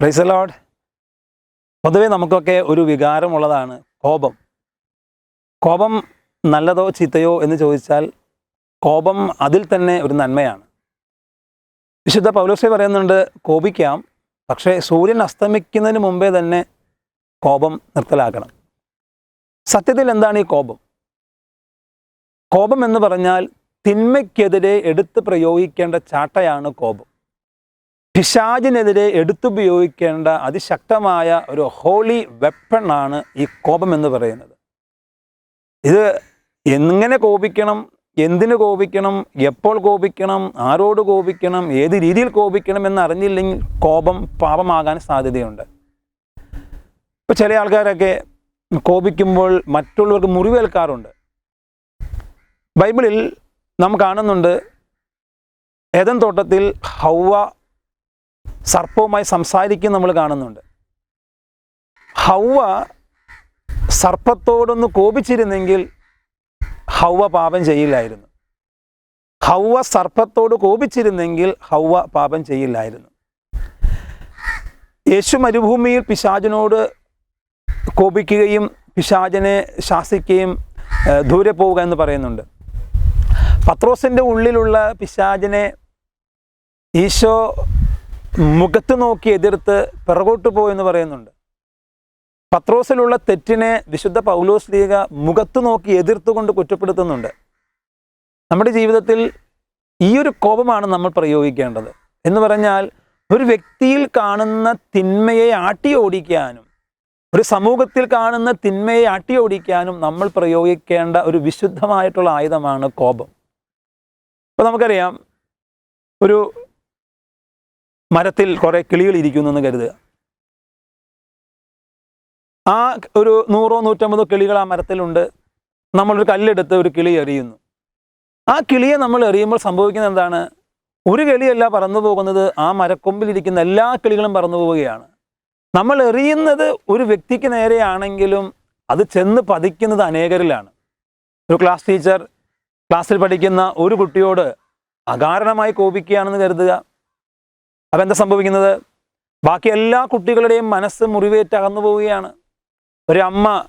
Price load പൊതുവെ നമുക്കൊക്കെ ഒരു വികാരമുള്ളതാണ് കോപം. കോപം നല്ലതോ ചീത്തയോ എന്ന് ചോദിച്ചാൽ കോപം അതിൽ തന്നെ ഒരു നന്മയാണ്. വിശുദ്ധ പൗലോസെ പറയുന്നുണ്ട് കോപിക്കാം പക്ഷേ സൂര്യൻ അസ്തമിക്കുന്നതിന് മുമ്പേ തന്നെ കോപം നിർത്തലാക്കണം. സത്യത്തിൽ എന്താണ് ഈ കോപം? കോപം എന്ന് പറഞ്ഞാൽ തിന്മയ്ക്കെതിരെ എടുത്ത് പ്രയോഗിക്കേണ്ട ചാട്ടയാണ് കോപം. പിശാചിനെതിരെ എടുത്തുപയോഗിക്കേണ്ട അതിശക്തമായ ഒരു ഹോളി വെപ്പണാണ് ഈ കോപം എന്ന് പറയുന്നത്. ഇത് എങ്ങനെ കോപിക്കണം എന്തിനു കോപിക്കണം എപ്പോൾ കോപിക്കണം ആരോട് കോപിക്കണം ഏത് രീതിയിൽ കോപിക്കണം എന്ന് അറിഞ്ഞില്ലെങ്കിൽ കോപം പാപമാകാൻ സാധ്യതയുണ്ട്. ഇപ്പോൾ ചില ആൾക്കാരൊക്കെ കോപിക്കുമ്പോൾ മറ്റുള്ളവർക്ക് മുറിവേൽക്കാറുണ്ട്. ബൈബിളിൽ നാം കാണുന്നുണ്ട് ഏതൻ തോട്ടത്തിൽ ഹൗവ സർപ്പവുമായി സംസാരിക്കും നമ്മൾ കാണുന്നുണ്ട്. ഹൗവ സർപ്പത്തോടൊന്ന് കോപിച്ചിരുന്നെങ്കിൽ ഹൗവ പാപം ചെയ്യില്ലായിരുന്നു. ഹൗവ സർപ്പത്തോട് കോപിച്ചിരുന്നെങ്കിൽ ഹൗവ പാപം ചെയ്യില്ലായിരുന്നു. യേശു മരുഭൂമിയിൽ പിശാചിനോട് കോപിക്കുകയും പിശാചിനെ ശാസിക്കുകയും ദൂരെ പോവുക എന്ന് പറയുന്നുണ്ട്. പത്രോസിന്റെ ഉള്ളിലുള്ള പിശാചിനെ ഈശോ മുഖത്ത് നോക്കി എതിർത്ത് പിറകോട്ട് പോയെന്ന് പറയുന്നുണ്ട്. പത്രോസിലുള്ള തെറ്റിനെ വിശുദ്ധ പൗലോസ് ലീഗ മുഖത്ത് നോക്കി എതിർത്തുകൊണ്ട് കുറ്റപ്പെടുത്തുന്നുണ്ട്. നമ്മുടെ ജീവിതത്തിൽ ഈ ഒരു കോപമാണ് നമ്മൾ പ്രയോഗിക്കേണ്ടത്. എന്ന് പറഞ്ഞാൽ ഒരു വ്യക്തിയിൽ കാണുന്ന തിന്മയെ ആട്ടി ഓടിക്കാനും ഒരു സമൂഹത്തിൽ കാണുന്ന തിന്മയെ ആട്ടി ഓടിക്കാനും നമ്മൾ പ്രയോഗിക്കേണ്ട ഒരു വിശുദ്ധമായിട്ടുള്ള ആയുധമാണ് കോപം. ഇപ്പോൾ നമുക്കറിയാം ഒരു മരത്തിൽ കുറേ കിളികൾ ഇരിക്കുന്നു എന്ന് കരുതുക. ആ ഒരു നൂറോ നൂറ്റമ്പതോ കിളികൾ ആ മരത്തിലുണ്ട്. നമ്മളൊരു കല്ലെടുത്ത് ഒരു കിളി എറിയുന്നു. ആ കിളിയെ നമ്മൾ എറിയുമ്പോൾ സംഭവിക്കുന്നത് എന്താണ്? ഒരു കിളിയല്ല പറന്നു പോകുന്നത് ആ മരക്കൊമ്പിലിരിക്കുന്ന എല്ലാ കിളികളും പറന്നു പോവുകയാണ്. നമ്മൾ എറിയുന്നത് ഒരു വ്യക്തിക്ക് നേരെയാണെങ്കിലും അത് ചെന്ന് പതിക്കുന്നത് അനേകരിലാണ്. ഒരു ക്ലാസ് ടീച്ചർ ക്ലാസ്സിൽ പഠിക്കുന്ന ഒരു കുട്ടിയോട് അകാരണമായി കോപിക്കുകയാണെന്ന് കരുതുക. അപ്പം എന്താ സംഭവിക്കുന്നത്? ബാക്കി എല്ലാ കുട്ടികളുടെയും മനസ്സ് മുറിവേറ്റ് അകന്നു പോവുകയാണ്. ഒരമ്മ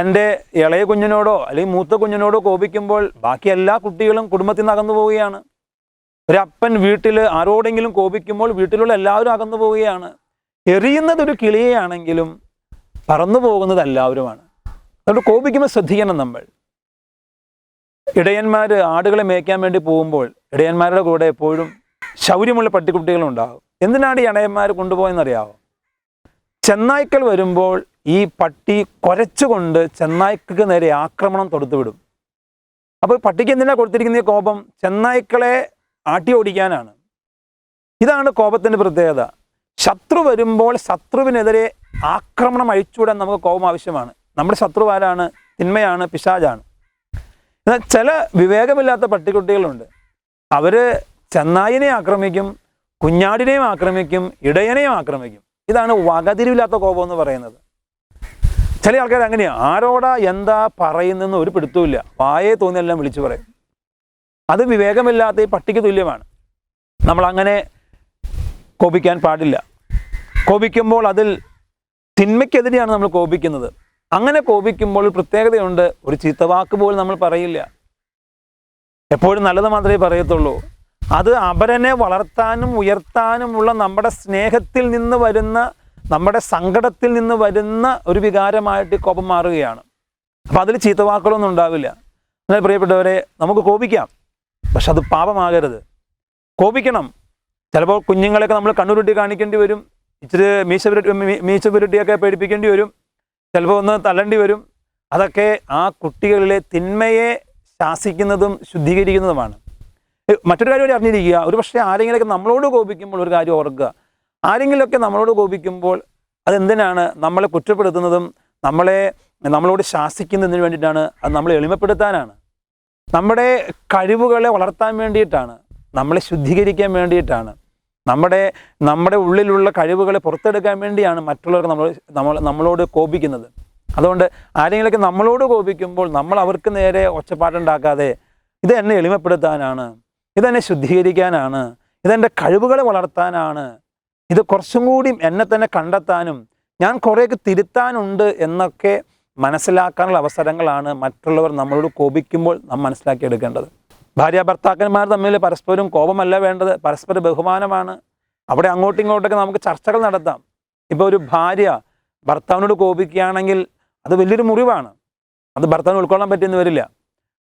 തന്റെ ഇളയ കുഞ്ഞിനോടോ അല്ലെങ്കിൽ മൂത്ത കുഞ്ഞിനോടോ കോപിക്കുമ്പോൾ ബാക്കി എല്ലാ കുട്ടികളും കുടുംബത്തിൽ നിന്ന് അകന്നു പോവുകയാണ്. ഒരപ്പൻ വീട്ടിൽ ആരോടെങ്കിലും കോപിക്കുമ്പോൾ വീട്ടിലുള്ള എല്ലാവരും അകന്നു പോവുകയാണ്. എറിയുന്നതൊരു കിളിയെയാണെങ്കിലും പറന്നു പോകുന്നത് എല്ലാവരുമാണ്. അതുകൊണ്ട് കോപിക്കുമ്പോൾ ശ്രദ്ധിക്കണം നമ്മൾ. ഇടയന്മാർ ആടുകളെ മേയ്ക്കാൻ വേണ്ടി പോകുമ്പോൾ ഇടയന്മാരുടെ കൂടെ എപ്പോഴും ശൗര്യമുള്ള പട്ടിക്കുട്ടികളുണ്ടാകും എന്തിനാണ് ഈ അണയന്മാർ കൊണ്ടുപോയെന്നറിയാവോ? ചെന്നായ്ക്കൾ വരുമ്പോൾ ഈ പട്ടി കുരച്ചുകൊണ്ട് ചെന്നായ്ക്കൾക്ക് നേരെ ആക്രമണം തൊടുത്തുവിടും അപ്പോൾ പട്ടിക്ക് എന്തിനാണ് കൊടുത്തിരിക്കുന്ന ഈ കോപം? ചെന്നായ്ക്കളെ ആട്ടി ഓടിക്കാനാണ്. ഇതാണ് കോപത്തിന്റെ പ്രത്യേകത. ശത്രു വരുമ്പോൾ ശത്രുവിനെതിരെ ആക്രമണം അഴിച്ചുവിടാൻ നമുക്ക് കോപം ആവശ്യമാണ്. നമ്മുടെ ശത്രു ആരാണ്? തിന്മയാണ് പിശാജാണ് എന്നാൽ ചില വിവേകമില്ലാത്ത പട്ടിക്കുട്ടികളുണ്ട്. അവർ ചെന്നായിനെ ആക്രമിക്കും കുഞ്ഞാടിനെയും ആക്രമിക്കും ഇടയനെയും ആക്രമിക്കും. ഇതാണ് വകതിരിവില്ലാത്ത കോപം എന്ന് പറയുന്നത്. ചില ആൾക്കാർ അങ്ങനെയാണ് ആരോടാ എന്താ പറയുന്നെന്ന് ഒരു പിടുത്തവുമില്ല. വായെ തോന്നിയെല്ലാം വിളിച്ചു പറയും. അത് വിവേകമില്ലാത്ത ഈ പട്ടിക്ക് തുല്യമാണ്. നമ്മൾ അങ്ങനെ കോപിക്കാൻ പാടില്ല. കോപിക്കുമ്പോൾ അതിൽ തിന്മയ്ക്കെതിരെയാണ് നമ്മൾ കോപിക്കുന്നത്. അങ്ങനെ കോപിക്കുമ്പോൾ പ്രത്യേകതയുണ്ട് ഒരു ചീത്തവാക്ക് പോലും നമ്മൾ പറയില്ല. എപ്പോഴും നല്ലത് മാത്രമേ പറയത്തുള്ളൂ. അത് അവരനെ വളർത്താനും ഉയർത്താനുമുള്ള നമ്മുടെ സ്നേഹത്തിൽ നിന്ന് വരുന്ന നമ്മുടെ സങ്കടത്തിൽ നിന്ന് വരുന്ന ഒരു വികാരമായിട്ട് കോപം മാറുകയാണ്. അപ്പം അതിൽ ചീത്തവാക്കുകളൊന്നും ഉണ്ടാവില്ല. എന്നാൽ പ്രിയപ്പെട്ടവരെ നമുക്ക് കോപിക്കാം. പക്ഷെ അത് പാപമാകരുത്. കോപിക്കണം. ചിലപ്പോൾ കുഞ്ഞുങ്ങളെയൊക്കെ നമ്മൾ കണ്ണുരുട്ടി കാണിക്കേണ്ടി വരും. ഇച്ചിരി മീശ മീശ പുരട്ടിയൊക്കെ പേടിപ്പിക്കേണ്ടി വരും. ചിലപ്പോൾ ഒന്ന് തള്ളേണ്ടി വരും. അതൊക്കെ ആ കുട്ടികളിലെ തിന്മയെ ശാസിക്കുന്നതും ശുദ്ധീകരിക്കുന്നതുമാണ്. മറ്റൊരു കാര്യം കൂടി അറിഞ്ഞിരിക്കുക. ഒരു പക്ഷേ ആരെങ്കിലുമൊക്കെ നമ്മളോട് കോപിക്കുമ്പോൾ ഒരു കാര്യം ഓർക്കുക. ആരെങ്കിലുമൊക്കെ നമ്മളോട് കോപിക്കുമ്പോൾ അതെന്തിനാണ്? നമ്മളെ കുറ്റപ്പെടുത്തുന്നതും നമ്മളെ നമ്മളോട് ശാസിക്കുന്നതിന് വേണ്ടിയിട്ടാണ് അത് നമ്മളെ എളിമപ്പെടുത്താനാണ്. നമ്മുടെ കഴിവുകളെ വളർത്താൻ വേണ്ടിയിട്ടാണ്. നമ്മളെ ശുദ്ധീകരിക്കാൻ വേണ്ടിയിട്ടാണ്. നമ്മുടെ നമ്മുടെ ഉള്ളിലുള്ള കഴിവുകളെ പുറത്തെടുക്കാൻ വേണ്ടിയാണ് മറ്റുള്ളവർ നമ്മൾ നമ്മൾ നമ്മളോട് കോപിക്കുന്നത്. അതുകൊണ്ട് ആരെങ്കിലുമൊക്കെ നമ്മളോട് കോപിക്കുമ്പോൾ നമ്മൾ അവർക്ക് നേരെ ഒച്ചപ്പാട്ടുണ്ടാക്കാതെ ഇത് എന്നെ എളിമപ്പെടുത്താനാണ്. ഇതെന്നെ ശുദ്ധീകരിക്കാനാണ് ഇതെന്റെ കഴിവുകളെ വളർത്താനാണ് ഇത് കുറച്ചും കൂടി എന്നെ തന്നെ കണ്ടെത്താനും ഞാൻ കുറേയൊക്കെ തിരുത്താനുണ്ട് എന്നൊക്കെ മനസ്സിലാക്കാനുള്ള അവസരങ്ങളാണ് മറ്റുള്ളവർ നമ്മളോട് കോപിക്കുമ്പോൾ നാം മനസ്സിലാക്കിയെടുക്കേണ്ടത്. ഭാര്യ ഭർത്താക്കന്മാർ തമ്മിൽ പരസ്പരം കോപമല്ല വേണ്ടത് പരസ്പര ബഹുമാനമാണ്. അവിടെ അങ്ങോട്ടും ഇങ്ങോട്ടൊക്കെ നമുക്ക് ചർച്ചകൾ നടത്താം. ഇപ്പോൾ ഒരു ഭാര്യ ഭർത്താവിനോട് കോപിക്കുകയാണെങ്കിൽ അത് വലിയൊരു മുറിവാണ്. അത് ഭർത്താവിന് ഉൾക്കൊള്ളാൻ പറ്റിയെന്ന് വരില്ല.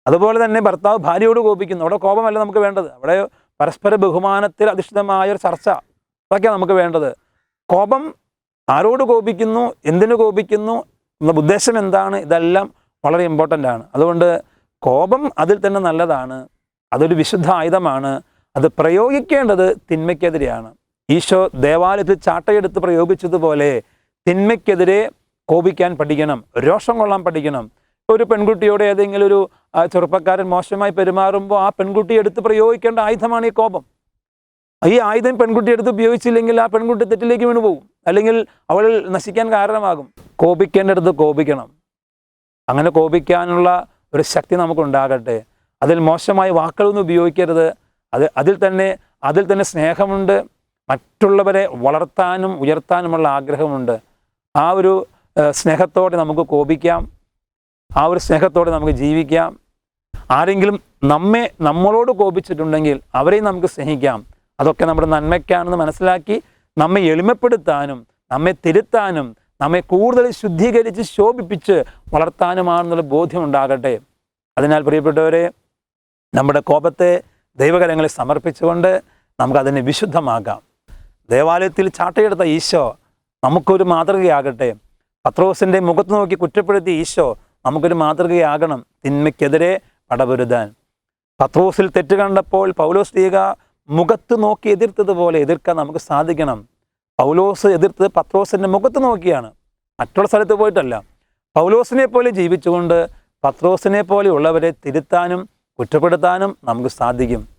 അതുപോലെ തന്നെ ഭർത്താവ് ഭാര്യയോട് കോപിക്കുന്നു. അവിടെ കോപമല്ല നമുക്ക് വേണ്ടത്. അവിടെ പരസ്പര ബഹുമാനത്തിൽ അധിഷ്ഠിതമായ ഒരു ചർച്ച അതൊക്കെയാണ് നമുക്ക് വേണ്ടത്. കോപം ആരോട് കോപിക്കുന്നു? എന്തിനു കോപിക്കുന്നു? ഉദ്ദേശം എന്താണ്? ഇതെല്ലാം വളരെ ഇമ്പോർട്ടന്റ് ആണ്. അതുകൊണ്ട് കോപം അതിൽ തന്നെ നല്ലതാണ്. അതൊരു വിശുദ്ധ ആയുധമാണ്. അത് പ്രയോഗിക്കേണ്ടത് തിന്മയ്ക്കെതിരെയാണ്. ഈശോ ദേവാലയത്തിൽ ചാട്ടയെടുത്ത് പ്രയോഗിച്ചതുപോലെ തിന്മയ്ക്കെതിരെ കോപിക്കാൻ പഠിക്കണം. രോഷം കൊള്ളാൻ പഠിക്കണം. ഒരു പെൺകുട്ടിയോട് ഏതെങ്കിലും ഒരു ആ, ചെറുപ്പക്കാരൻ മോശമായി പെരുമാറുമ്പോൾ ആ പെൺകുട്ടി എടുത്ത് പ്രയോഗിക്കേണ്ട ആയുധമാണ് ഈ കോപം. ഈ ആയുധം പെൺകുട്ടി എടുത്ത് ഉപയോഗിച്ചില്ലെങ്കിൽ ആ പെൺകുട്ടി തെറ്റിലേക്ക് വീണു പോകും. അല്ലെങ്കിൽ അവൾ നശിക്കാൻ കാരണമാകും. കോപിക്കേണ്ടടുത്ത് കോപിക്കണം. അങ്ങനെ കോപിക്കാനുള്ള ഒരു ശക്തി നമുക്കുണ്ടാകട്ടെ. അതിൽ മോശമായ വാക്കുകളൊന്നും ഉപയോഗിക്കരുത്. അത് അതിൽ തന്നെ അതിൽ തന്നെ സ്നേഹമുണ്ട്. മറ്റുള്ളവരെ വളർത്താനും ഉയർത്താനുമുള്ള ആഗ്രഹമുണ്ട്. ആ ഒരു സ്നേഹത്തോടെ നമുക്ക് കോപിക്കാം. ആ ഒരു സ്നേഹത്തോടെ നമുക്ക് ജീവിക്കാം. ആരെങ്കിലും നമ്മെ നമ്മളോട് കോപിച്ചിട്ടുണ്ടെങ്കിൽ അവരെയും നമുക്ക് സ്നേഹിക്കാം. അതൊക്കെ നമ്മുടെ നന്മയ്ക്കാണെന്ന് മനസ്സിലാക്കി നമ്മെ എളിമപ്പെടുത്താനും നമ്മെ തിരുത്താനും നമ്മെ കൂടുതൽ ശുദ്ധീകരിച്ച് ശോഭിപ്പിച്ച് വളർത്താനുമാണെന്നുള്ള ബോധ്യമുണ്ടാകട്ടെ. അതിനാൽ പ്രിയപ്പെട്ടവരെ നമ്മുടെ കോപത്തെ ദൈവകരങ്ങളിൽ സമർപ്പിച്ചുകൊണ്ട് നമുക്കതിനെ വിശുദ്ധമാക്കാം. ദേവാലയത്തിൽ ചാട്ടയെടുത്ത ഈശോ നമുക്കൊരു മാതൃകയാകട്ടെ. പത്രോസിന്റെ മുഖത്ത് നോക്കി കുറ്റപ്പെടുത്തിയ ഈശോ നമുക്കൊരു മാതൃകയാകണം. തിന്മയ്ക്കെതിരെ പടപൊരുതാൻ. പത്രോസിൽ തെറ്റ് കണ്ടപ്പോൾ പൗലോസ് ലീഗ മുഖത്ത് നോക്കി എതിർത്തതുപോലെ എതിർക്കാൻ നമുക്ക് സാധിക്കണം. പൗലോസ് എതിർത്തത് പത്രോസിന്റെ മുഖത്ത് നോക്കിയാണ്. മറ്റുള്ള സ്ഥലത്ത് പോയിട്ടല്ല. പൗലോസിനെ പോലെ ജീവിച്ചുകൊണ്ട് പത്രോസിനെ പോലെയുള്ളവരെ തിരുത്താനും കുറ്റപ്പെടുത്താനും നമുക്ക് സാധിക്കും.